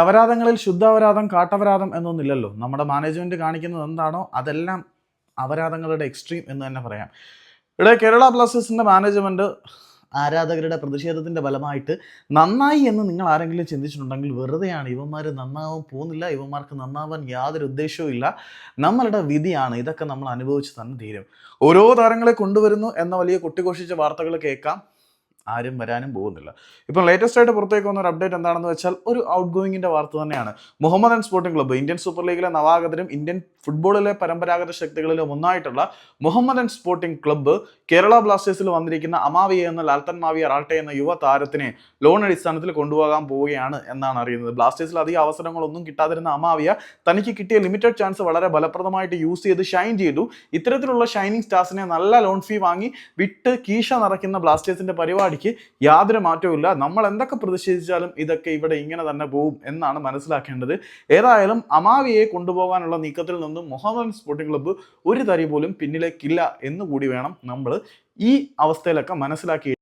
അപരാധങ്ങളിൽ ശുദ്ധാപരാധം കാട്ടപരാധം എന്നൊന്നില്ലല്ലോ നമ്മുടെ മാനേജ്മെന്റ് കാണിക്കുന്നത് എന്താണോ അതെല്ലാം അപരാധങ്ങളുടെ എക്സ്ട്രീം എന്ന് തന്നെ പറയാം. ഇവിടെ കേരള ബ്ലാസ്റ്റേഴ്സിന്റെ മാനേജ്മെന്റ് ആരാധകരുടെ പ്രതിഷേധത്തിന്റെ ഫലമായിട്ട് നന്നായി എന്ന് നിങ്ങൾ ആരെങ്കിലും ചിന്തിച്ചിട്ടുണ്ടെങ്കിൽ വെറുതെയാണ്. ഇവന്മാർ നന്നാവാൻ പോകുന്നില്ല ഇവന്മാർക്ക് നന്നാവാൻ യാതൊരു ഉദ്ദേശവും ഇല്ല. നമ്മളുടെ വിധിയാണ്. ഇതൊക്കെ നമ്മൾ അനുഭവിച്ച് തന്നെ തീരും. ഓരോ താരങ്ങളെ കൊണ്ടുവരുന്നു എന്ന വലിയ കുട്ടിഘോഷിച്ച വാർത്തകൾ കേൾക്കാം. ആരും വരാനും പോകുന്നില്ല. ഇപ്പം ലേറ്റസ്റ്റ് ആയിട്ട് പുറത്തേക്ക് വന്ന ഒരു അപ്ഡേറ്റ് എന്താണെന്ന് വെച്ചാൽ ഒരു ഔട്ട് ഗോയിങ്ങിന്റെ വാർത്ത തന്നെയാണ്. Mohammedan sporting club Indian super ലീഗിലെ നവാഗതരും ഇന്ത്യൻ ഫുട്ബോളിലെ പരമ്പരാഗത ശക്തികളിലും ഒന്നായിട്ടുള്ള മുഹമ്മദൻ സ്പോർട്ടിംഗ് ക്ലബ്ബ് കേരള ബ്ലാസ്റ്റേഴ്സിൽ വന്നിരിക്കുന്ന അമാവിയ എന്ന ലാൽത്തൻ മാവിയ റാൾട്ടെ എന്ന യുവ താരത്തിനെ ലോൺ അടിസ്ഥാനത്തിൽ കൊണ്ടുപോകാൻ പോവുകയാണ് എന്നാണ് അറിയുന്നത്. ബ്ലാസ്റ്റേഴ്സിൽ അധികം അവസരങ്ങളൊന്നും കിട്ടാതിരുന്ന അമാവിയ തനിക്ക് കിട്ടിയ ലിമിറ്റഡ് ചാൻസ് വളരെ ഫലപ്രദമായിട്ട് യൂസ് ചെയ്ത് ഷൈൻ ചെയ്തു. ഇത്തരത്തിലുള്ള ഷൈനിങ് സ്റ്റാർസിനെ നല്ല ലോൺ ഫീ വാങ്ങി വിട്ട് കീശ നിറയ്ക്കുന്ന ബ്ലാസ്റ്റേഴ്സിന്റെ പരിപാടിക്ക് യാതൊരു മാറ്റവും നമ്മൾ എന്തൊക്കെ പ്രതിഷേധിച്ചാലും ഇതൊക്കെ ഇവിടെ ഇങ്ങനെ തന്നെ പോകും എന്നാണ് മനസ്സിലാക്കേണ്ടത്. ഏതായാലും അമാവിയെ കൊണ്ടുപോകാനുള്ള നീക്കത്തിൽ നിന്നും മുഹമ്മദൻ സ്പോർട്ടിംഗ് ക്ലബ്ബ് ഒരു തരി പോലും പിന്നിലേക്കില്ല എന്ന് കൂടി വേണം നമ്മൾ ഈ അവസ്ഥയിലൊക്കെ മനസ്സിലാക്കി